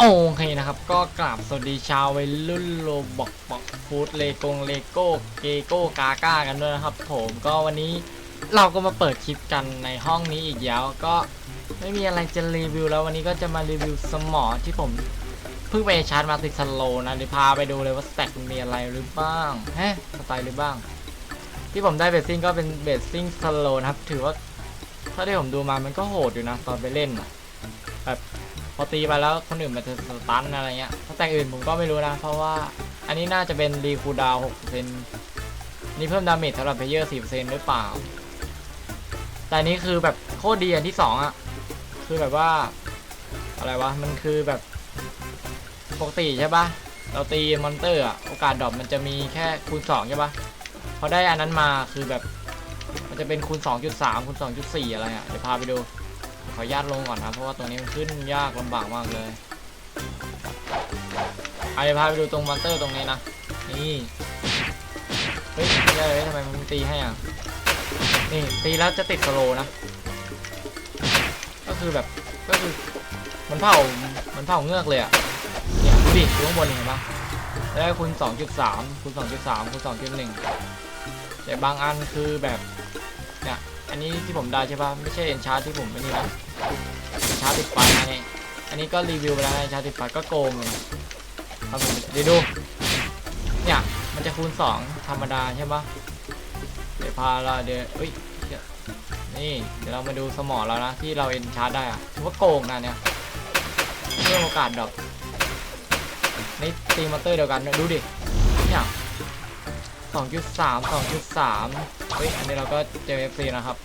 โอเคนะครับก็กราบสวัสดีชาววัยรุ่นโลบอกบอกฟูดเลโกงเลโก้เกโก้กาก้ากันด้วยนะครับ ผมก็วันนี้เราก็มาเปิดคลิปกันในห้องนี้อีกแล้วก็ไม่มีอะไรจะรีวิวแล้ววันนี้ก็จะมารีวิวสมอที่ผมเพิ่งไปชาร์จมาติดสโลนะเดี๋ยวพาไปดูเลยว่าสแต็กมีอะไรหรือบ้างฮะสไตล์หรือบ้าง ที่ผมได้เบสซิ่งก็เป็นเบสซิ่งสโลนะครับ ถือว่าถ้าที่ผมดูมามันก็โหดอยู่นะตอนไปเล่นอะแบบ พอตีไปแล้วคนอื่นมันจะสตันอะไรเงี้ยถ้าแต่อื่นผมก็ไม่รู้นะ เพราะว่าอันนี้น่าจะเป็นรีคูดาว6%นี่เพิ่มดาเมจสำหรับเพลเยอร์4%หรือเปล่า แต่อันนี้คือแบบโคตรดีอันที่สองอะคือแบบว่าอะไรวะ มันคือแบบปกติใช่ปะเราตีมอนเตอร์อะโอกาสดรอปมันจะมีแค่คูณ2ใช่ปะพอได้อันนั้นมาคือแบบมันจะเป็นคูณ2.3คูณ2.4 อะไรอะเดี๋ยวพาไปดู ขออนุญาตลงก่อนนะเพราะว่าตัวนี้มันขึ้นยากลำบากมากเลยอาเดี๋ยวพาไปดูตรงมอนเตอร์ตรงนี้นะ นี่ เฮ้ยไม่ได้เลยทำไมมันตีให้อะ นี่ตีแล้วจะติดสโลนะ ก็คือแบบ ก็คือ มันเผา มันเผาเงือกเลยอะ เนี่ยดูดิดูข้างบนเห็นปะได้คูณ2.3คูณ2.3คูณ2.1แต่บางอันคือแบบ เนี่ย อันนี้ที่ผมได้ใช่ปะไม่ใช่เอ็นชาร์ที่ผมไม่นี่นะ ชาร์ติดไฟนะเนี่ยอันนี้ก็รีวิวไปแล้วนะเอ็นชาร์ติดไฟก็โกงเลยครับผมเดี๋ยวดู เนี่ยมันจะคูณ 2 ธรรมดาใช่ปะเดี๋ยวพาเราเดี๋ยวเอ้ยนี่เดี๋ยวเรามาดูสมอแล้วนะที่เราเอ็นชาร์ได้อะถือว่าโกงนะเนี่ยเรื่องโอกาสดรอปนี่ตีมอเตอร์เดียวกันดูดิเนี่ย2.3 2.3เฮ้ยอันนี้เราก็เจอ FC นะครับ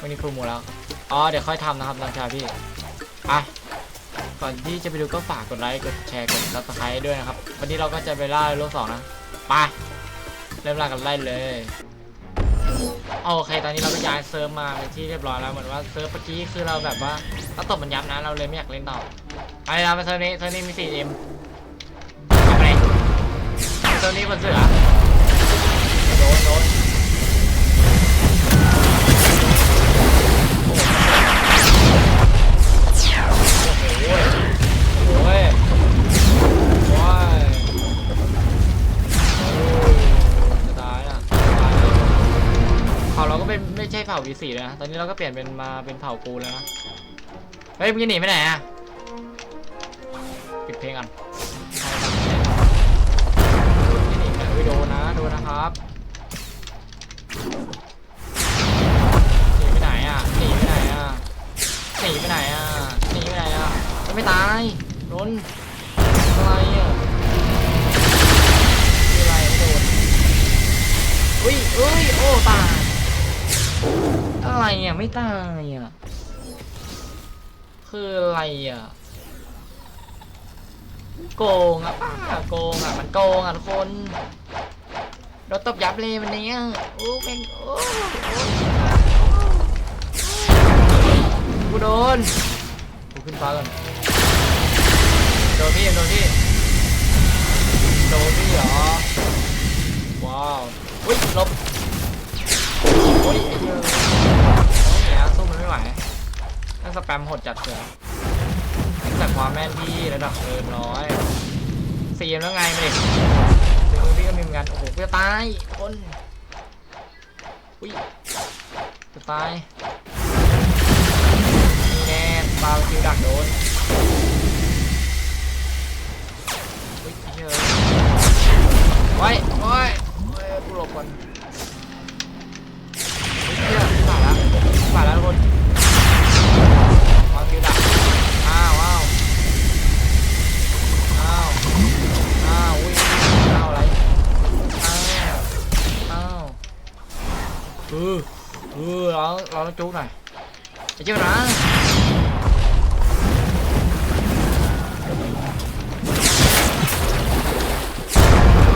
วันนี้ฟูหมดแล้ว อ๋อ เดี๋ยวค่อยทำนะครับน้องชาพี่ อะ ก่อนที่จะไปดูก็ฝากกดไลค์ กดแชร์ กดซับสไครต์ด้วยนะครับ วันนี้เราก็จะไปล่าโลกสองนะ ไป เริ่มล่ากันไล่เลย โอเค ตอนนี้เราก็ย้ายเซิร์ฟมาเป็นที่เรียบร้อยแล้ว เหมือนว่าเซิร์ฟเมื่อกี้คือเราแบบว่าเราตบมันยับนะ เราเลยไม่อยากเล่นต่อไปเราไปเซิร์ฟนี้ เซิร์ฟนี้มี 4M เอาไปเลยเซิร์ฟนี้คนเสือโดนโดน วีสีแล้วนะ ตอนนี้เราก็เปลี่ยนเป็นมาเป็นเผ่ากูแล้วนะ เฮ้ยมึงหนีไปไหนอะปิดเพลงก่อนไม่หนีไปไหนเฮ้ยโดนนะ โดนนะครับหนีไปไหนอะหนีไปไหนอะหนีไปไหนอะหนีไปไหนอะไม่ตายโดนอะไรอะคืออะไรไม่โดนอุ้ยอุ้ยโอ้ตาย อะไรอะ ไม่ตายอะ คืออะไรอะ โกงอะป้าโกงอะ มันโกงอะทุกคนโดนตบยับเลยวันนี้อะโอ้เป็นโอ้โอ้กูโดนกูขึ้นฟ้าก่อนโดนพี่โดนพี่โดนพี่เหรอ ว้าวอุ้ยลบโอ้ยไอ้เหี้ยน้องเนี่ยสู้มันไม่ไหวนั่ง สแปมโหดจัดเสือแต่ความแม่นพี่ระดับเกินร้อยเสียมแล้วไงไมาดิเดี๋ยวพี่ก็มีเหมือนกันโอ้โหจะตายคนอุ้ยจะตายมีแน่ปลาคิวดักโดนอุ้ยเฮ้ยไว้ไว้ไว้กูหลบก่อน จุกหน่อยไอ้เจ้านะ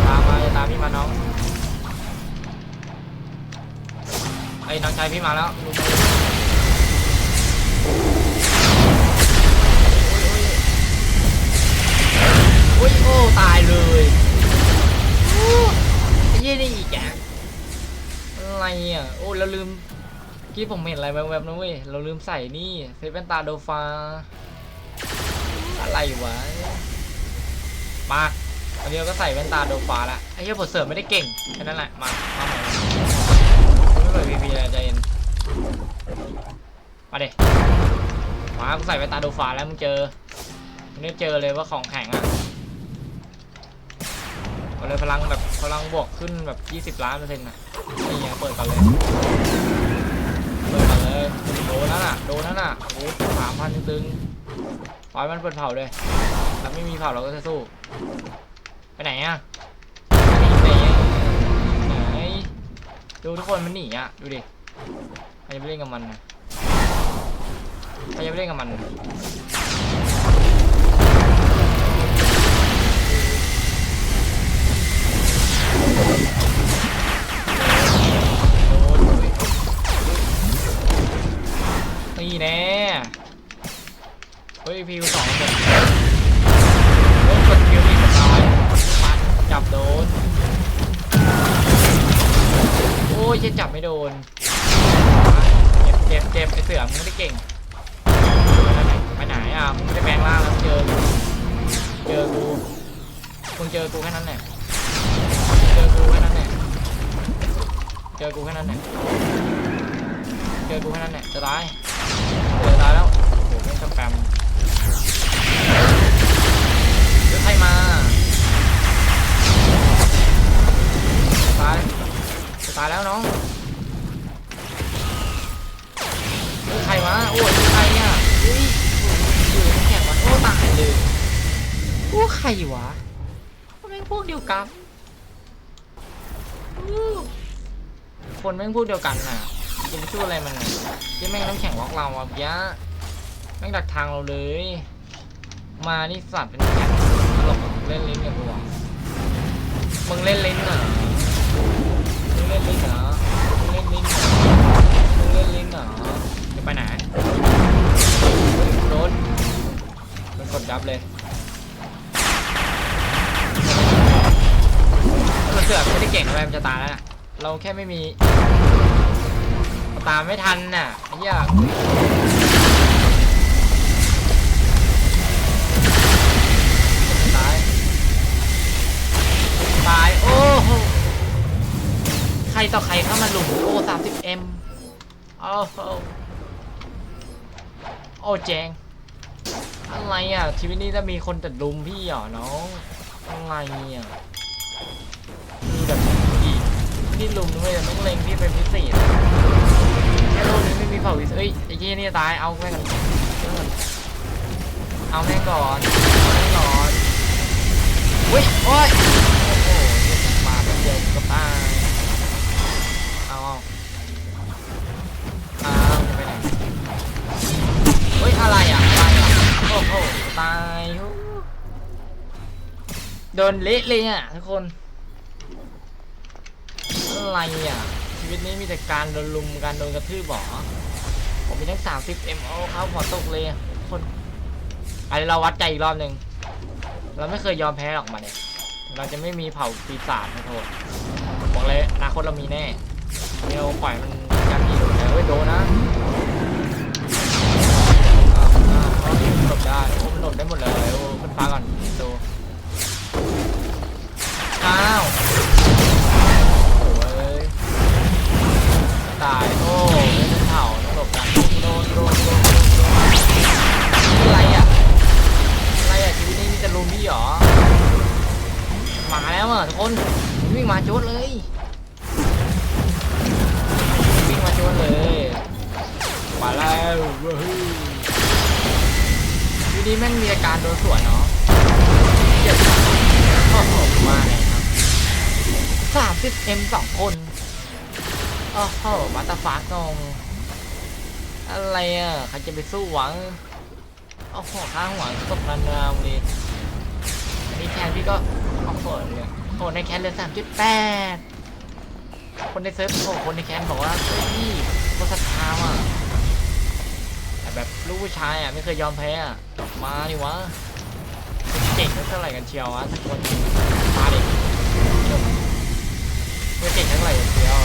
ตามมาตามพี่มาน้องไอ้น้องชายพี่มาแล้วโอ้ยโอ้ตายเลยไอ้ยี่นี่อีกแกอะไรอะโอ้เราลืม กี้ผมเห็นอะไรแวบๆนะเว้ย เราลืมใส่นี่เซเว่นตาโดฟา อะไรวะ มาตอนนี้เราก็ใส่แว่นตาโดฟาละไอ้เหี้ยบทเสริมไม่ได้เก่ง แค่นั้นแหละ มา มาใหม่ไม่เปิดพีพีเลยใจเย็น มาเด็มากูใส่แว่นตาโดฟาแล้วมึงเจอมึงได้เจอเลยว่าของแข็งอะเอาเลยพลังแบบพลังบวกขึ้นแบบ 20 ล้านเปอร์เซ็นต์นะนี่ไงเปิดก่อนเลย เปิดก่อนเลยโดนนั่นน่ะ โดนนั่นน่ะโอ้สามพันตึงๆปล่อยมันเปิดเผาเลยถ้าไม่มีเผาเราก็จะสู้ ไปไหนอะหนีไหนอะไหนดูทุกคนมันหนีอะ ดูดิใครจะไปเล่นกับมันนะใครจะไปเล่นกับมัน เจ็บเจ็บไอเสือมึงไม่ได้เก่งไปไหนอะมึงไม่ได้แปลงร่างแล้วเจอกูเจอกูมึงเจอกูแค่นั้นแหละเจอกูแค่นั้นแหละเจอกูแค่นั้นแหละเจอกูแค่นั้นแหละจะตายเจอตายแล้วโอ้โหไม่สแปม คนแม่งพวกเดียวกันน่ะจะไปสู้อะไรมันน่ะที่แม่งน้ำแข็งวอกเราอะเพี้ยแม่งดักทางเราเลย มานี่สัตว์เป็นแข็งตลกเล่นลิ้นกับกูเหรอมึงเล่นลิ้นเหรอมึงเล่นลิ้นเหรอมึงเล่นลิ้นเหรอมึงเล่นลิ้นเหรอจะไปไหนโดนมันกดยับเลยเราเสือกไม่ได้เก่งอะไรมันจะตายแล้วน่ะ เราแค่ไม่มีตามไม่ทันน่ะไอ้เหี้ยตายตายโอ้โหใครต่อใครเข้ามาหลุมโอ้สามสิบเอ็มโอ้โหโอ้แจงอะไรอะชีวิตนี้จะมีคนแต่ลุมพี่เหรอน้องอะไรอะมีแบบ่ลุมด้วยแต่ไม่เล็งพี่เป็นพิเศษแค่โลกนี้ไม่มีเผ่าวิสเอ้ยไอ้เหี้ยนี่ตายเอาแม่งกันเอาแม่งก่อนเอาแม่งก่อนอุ้ยโอ้ยโอ้โหเหี้ยมาเป็นเดียวกับตายเอาเอาเอาจะไปไหนเฮ้ยอะไรอะอะไรอะโอ้โหตายโอ้โดนเละเลยอะทุกคน อะไรอะ ชีวิตนี้มีแต่การโดนลุมการโดนกระทืบหรอผมมีทั้ง 30 m โอ้เขาหัวตกเลยคนอะไรเราวัดใจอีกรอบหนึ่งเราไม่เคยยอมแพ้หรอกมาเนี่ยเราจะไม่มีเผ่าปีศาจนะโทษบอกเลยอนาคตเรามีแน่เราปล่อยมันยังมีอยู่แต่เว้ยโดนนะอ่าอ่าเขาที่มันหลบได้โอ้มันหลบได้หมดเลยโอ้ขึ้นฟ้าก่อนดูอ้าว ตาย โอ้ไม่เป็นเผ่าต้องหลบกันโดนโดนโดนโดนโดนอะไรอะ อะไรอะชีวิตนี้มีแต่ลุมพี่เหรอ มาแล้วอะทุกคน วิ่งมาโจดเลย วิ่งมาโจดเลย มาแล้วเว้ยทีนี้แม่งมีอาการโดนสวนเนาะเจ็บโอ้โหมาเลยครับสามสิบเอ็มสองคน โอ้โหมาตาฟากงอะไรอะใครจะไปสู้หวังโอ้โหข้างหวังตกนันราวเลยอันนี้แทนพี่ก็โอ้โหเลยโอ้ในแคนเลือสามจุดแปดคนในเซิร์ฟโอ้คนในแคนบอกว่าเฮ้ยพี่โคตรศรัทธาอะแต่แบบลูกผู้ชายอะไม่เคยยอมแพ้อะมาดิวะเก่งเท่าไหร่กันเชียววะสักคนมาดิเก่งเท่าไหร่กันเชียว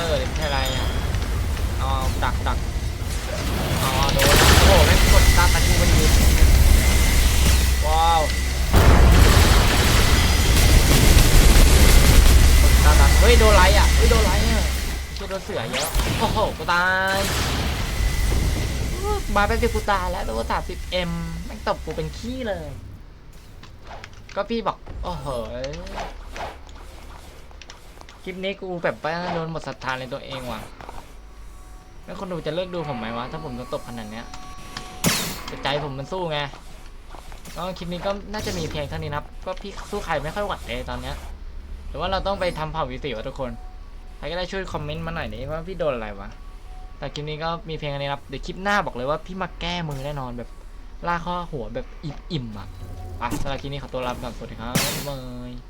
ตอร์เลยไม่ใช่ไรอะเอาดักดักอ๋อโดนโอ้โหแม่งกดตามตะกูมันอยู่ว้าวกดตามตะเฮ้ยโดนไรอะเฮ้ยโดนไรอะช่วยโดนเสือเยอะโอ้โหกูตายมาแป๊บเดียวกูตายแล้วโดนสามสิบเอ็มแม่งตบกูเป็นขี้เลย ก็พี่บอกโอ้โห คลิปนี้กูแบบว่าโดนหมดศรัทธาในตัวเองว่ะ แล้วคนดูจะเลิกดูผมไหมวะ ถ้าผมโดนตบขนาดเนี้ยแต่ใจผมมันสู้ไงก็คลิปนี้ก็น่าจะมีเพียงเท่านี้นะครับก็พี่สู้ใครไม่ค่อยหวัดเลยตอนเนี้ยหรือว่าเราต้องไปทำเผ่าวิสีวะทุกคน ใครก็ได้ช่วยคอมเมนต์มาหน่อยดิว่าพี่โดนอะไรวะ แต่คลิปนี้ก็มีเพียงเท่านี้นะครับเดี๋ยวคลิปหน้าบอกเลยว่าพี่มาแก้มือแน่นอนแบบลากข้อหัวแบบอิ่มๆอะไปสำหรับคลิปนี้ขอตัวลาไปก่อนสวัสดีครับบ๊ายบาย